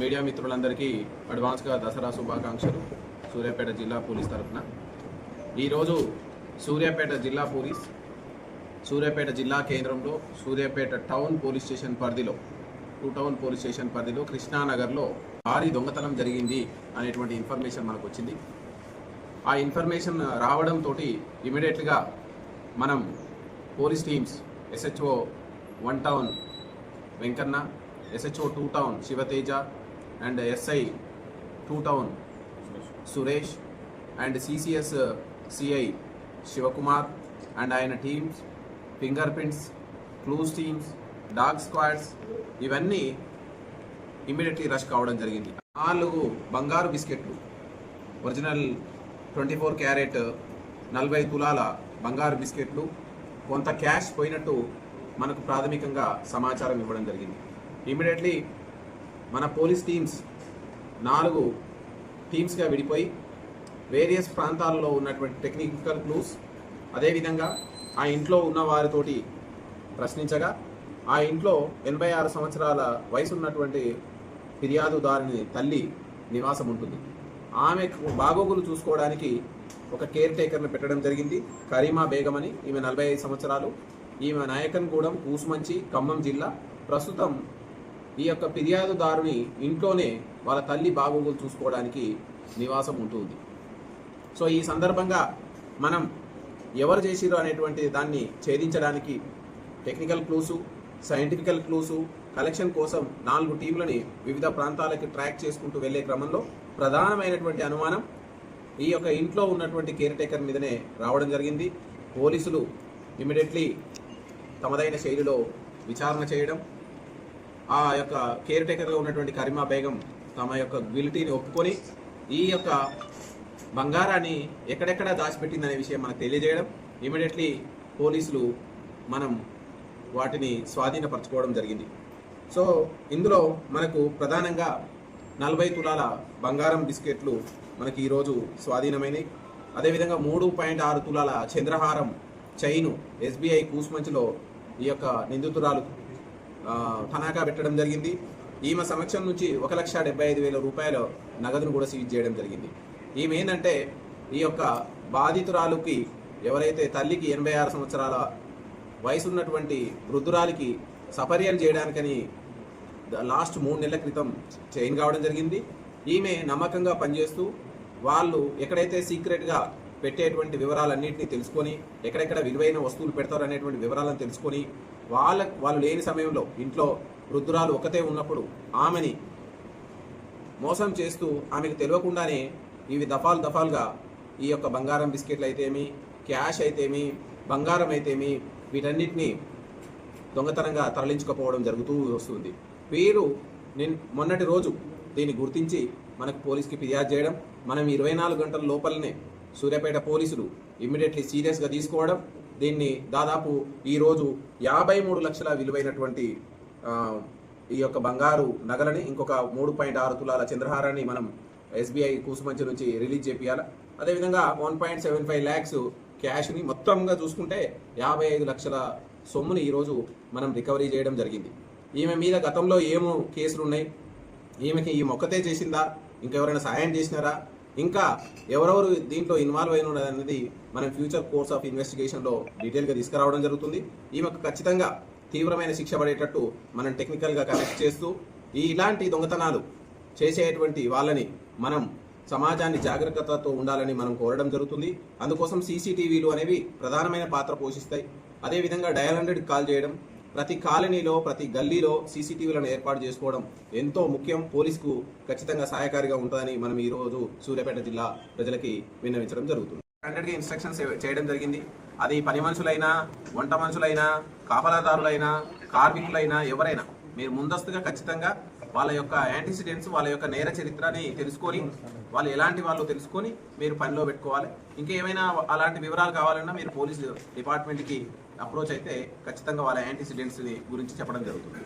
Media మిత్రులందరికీ అడ్వాన్స్గా దసరా శుభాకాంక్షలు. సూర్యాపేట జిల్లా పోలీస్ తరఫున. ఈరోజు సూర్యాపేట జిల్లా పోలీస్ సూర్యాపేట జిల్లా కేంద్రంలో సూర్యాపేట టౌన్ పోలీస్ స్టేషన్ పరిధిలో టూ టౌన్ పోలీస్ స్టేషన్ పరిధిలో కృష్ణానగర్లో భారీ దొంగతనం జరిగింది అనేటువంటి ఇన్ఫర్మేషన్ మనకు వచ్చింది ఆ ఇన్ఫర్మేషన్ రావడంతో ఇమీడియట్గా మనం police teams SHO one town Venkanna SHO two town Sivateja and SI two town Suresh and CCS CI Sivakumar and ఆయన teams finger prints clues teams dog squads ఇవన్నీ ఇమ్మీడియట్లీ రష్ కావడం జరిగింది. నాలుగు బంగారు బిస్కెట్లు ఒరిజినల్ ట్వంటీ ఫోర్ క్యారెట్ నలభై తులాల బంగారు బిస్కెట్లు కొంత క్యాష్ పోయినట్టు మనకు ప్రాథమికంగా సమాచారం ఇవ్వడం జరిగింది. ఇమీడియట్లీ మన పోలీస్ టీమ్స్ నాలుగు టీమ్స్గా విడిపోయి వేరియస్ ప్రాంతాలలో ఉన్నటువంటి టెక్నికల్ క్లూస్ అదేవిధంగా ఆ ఇంట్లో ఉన్న వారితోటి ప్రశ్నించగా ఆ ఇంట్లో ఎనభై ఆరు సంవత్సరాల వయసు ఉన్నటువంటి ఫిర్యాదుదారుని తల్లి నివాసం ఉంటుంది. ఆమె బాగోగులు చూసుకోవడానికి ఒక కేర్ టేకర్ను పెట్టడం జరిగింది. కరీమా బేగం అని ఈమె నలభై ఐదు సంవత్సరాలు. ఈమె నాయకన్గూడెం కూసుమంచి ఖమ్మం జిల్లా. ప్రస్తుతం ఈ యొక్క ఫిర్యాదుదారుని ఇంట్లోనే వాళ్ళ తల్లి బాగోగులు చూసుకోవడానికి నివాసం ఉంటుంది. సో ఈ సందర్భంగా మనం ఎవరు చేసిరు అనేటువంటి దాన్ని ఛేదించడానికి టెక్నికల్ క్లూసు సైంటిఫికల్ క్లూసు కలెక్షన్ కోసం నాలుగు టీంలని వివిధ ప్రాంతాలకి ట్రాక్ చేసుకుంటూ వెళ్ళే క్రమంలో ప్రధానమైనటువంటి అనుమానం ఈ యొక్క ఇంట్లో ఉన్నటువంటి కేర్ టేకర్ మీదనే రావడం జరిగింది. పోలీసులు ఇమీడియట్లీ తమదైన శైలిలో విచారణ చేయడం ఆ యొక్క కేర్ టేకర్గా ఉన్నటువంటి కరీమా బేగం తమ యొక్క గ్విలిటీని ఒప్పుకొని ఈ యొక్క బంగారాన్ని ఎక్కడెక్కడ దాచిపెట్టిందనే విషయం మనకు తెలియజేయడం. ఇమీడియట్లీ పోలీసులు మనం వాటిని స్వాధీనపరచుకోవడం జరిగింది. సో ఇందులో మనకు ప్రధానంగా నలభై తులాల బంగారం బిస్కెట్లు మనకి ఈరోజు స్వాధీనమైనవి అదేవిధంగా మూడు పాయింట్ ఆరు తులాల చంద్రహారం చైను ఎస్బీఐ కూసుమంచిలో ఈ యొక్క నిందితురాలు తనఖా పెట్టడం జరిగింది. ఈమె సమక్షం నుంచి ఒక లక్ష డెబ్బై ఐదు వేల రూపాయల నగదును కూడా సీజ్ చేయడం జరిగింది. ఈమె ఏంటంటే ఈ యొక్క బాధితురాలుకి ఎవరైతే తల్లికి ఎనభై ఆరు సంవత్సరాల వయసు ఉన్నటువంటి వృద్ధురాలికి సపర్యలు చేయడానికని లాస్ట్ మూడు నెలల క్రితం చైన్ కావడం జరిగింది. ఈమె నమ్మకంగా పనిచేస్తూ వాళ్ళు ఎక్కడైతే సీక్రెట్గా పెట్టేటువంటి వివరాలన్నింటినీ తెలుసుకొని ఎక్కడెక్కడ విలువైన వస్తువులు పెడతారు అనేటువంటి వివరాలను తెలుసుకొని వాళ్ళ వాళ్ళు లేని సమయంలో ఇంట్లో వృద్ధురాలు ఒకతే ఉన్నప్పుడు ఆమెని మోసం చేస్తూ ఆమెకు తెలియకుండానే ఇవి దఫాలు దఫాలుగా ఈ యొక్క బంగారం బిస్కెట్లు అయితేమి క్యాష్ అయితేమి బంగారం అయితేమి వీటన్నిటినీ దొంగతనంగా తరలించుకుపోవడం జరుగుతూ వస్తుంది. వీరు నేను మొన్నటి రోజు దీన్ని గుర్తించి మనకు పోలీస్కి ఫిర్యాదు చేయడం మనం ఇరవై నాలుగు గంటల లోపలనే సూర్యాపేట పోలీసులు ఇమ్మీడియట్లీ సీరియస్గా తీసుకోవడం దీన్ని దాదాపు ఈరోజు యాభై మూడు లక్షల విలువైనటువంటి ఈ యొక్క బంగారు నగలని ఇంకొక మూడు పాయింట్ ఆరు తులాల చంద్రహారాన్ని మనం ఎస్బీఐ కూసుమంచి నుంచి రిలీజ్ చేపియాలి? అదేవిధంగా one point seven five lakhs క్యాష్ని మొత్తంగా చూసుకుంటే యాభై ఐదు లక్షల సొమ్ముని ఈరోజు మనం రికవరీ చేయడం జరిగింది. ఈమె మీద గతంలో ఏమో కేసులు ఉన్నాయి ఈమెకి ఈ మొక్కతే చేసిందా? ఇంకెవరైనా సహాయం చేసినారా? ఇంకా ఎవరెవరు దీంట్లో ఇన్వాల్వ్ అయిన అనేది మనం ఫ్యూచర్ కోర్స్ ఆఫ్ ఇన్వెస్టిగేషన్లో డీటెయిల్గా తీసుకురావడం జరుగుతుంది. ఈమెకు ఖచ్చితంగా తీవ్రమైన శిక్ష పడేటట్టు మనం టెక్నికల్గా కనెక్ట్ చేస్తూ ఈ ఇలాంటి దొంగతనాలు చేసేటువంటి వాళ్ళని మనం సమాజాన్ని జాగ్రత్తతో ఉండాలని మనం కోరడం జరుగుతుంది. అందుకోసం సీసీటీవీలు అనేవి ప్రధానమైన పాత్ర పోషిస్తాయి. అదేవిధంగా డయల్ హండ్రెడ్ కాల్ చేయడం ప్రతి కాలనీలో ప్రతి గల్లీలో సీసీటీవీలను ఏర్పాటు చేసుకోవడం ఎంతో ముఖ్యం. పోలీసుకు ఖచ్చితంగా సహాయకారిగా ఉంటుందని మనం ఈరోజు సూర్యాపేట జిల్లా ప్రజలకి విన్నవించడం జరుగుతుంది. స్టాండర్డ్గా ఇన్స్ట్రక్షన్స్ చేయడం జరిగింది. అది పని మనుషులైనా వంట మనుషులైనా కాపలాదారులైనా కార్మికులైనా ఎవరైనా మీరు ముందస్తుగా ఖచ్చితంగా వాళ్ళ యొక్క యాంటిసిడెంట్స్ వాళ్ళ యొక్క నేర చరిత్రని తెలుసుకొని వాళ్ళు ఎలాంటి వాళ్ళు తెలుసుకొని మీరు పనిలో పెట్టుకోవాలి. ఇంకేమైనా అలాంటి వివరాలు కావాలన్నా మీరు పోలీస్ డిపార్ట్మెంట్కి అప్రోచ్ అయితే ఖచ్చితంగా వాళ్ళ యాంటీసిడెంట్స్ని గురించి చెప్పడం జరుగుతుంది.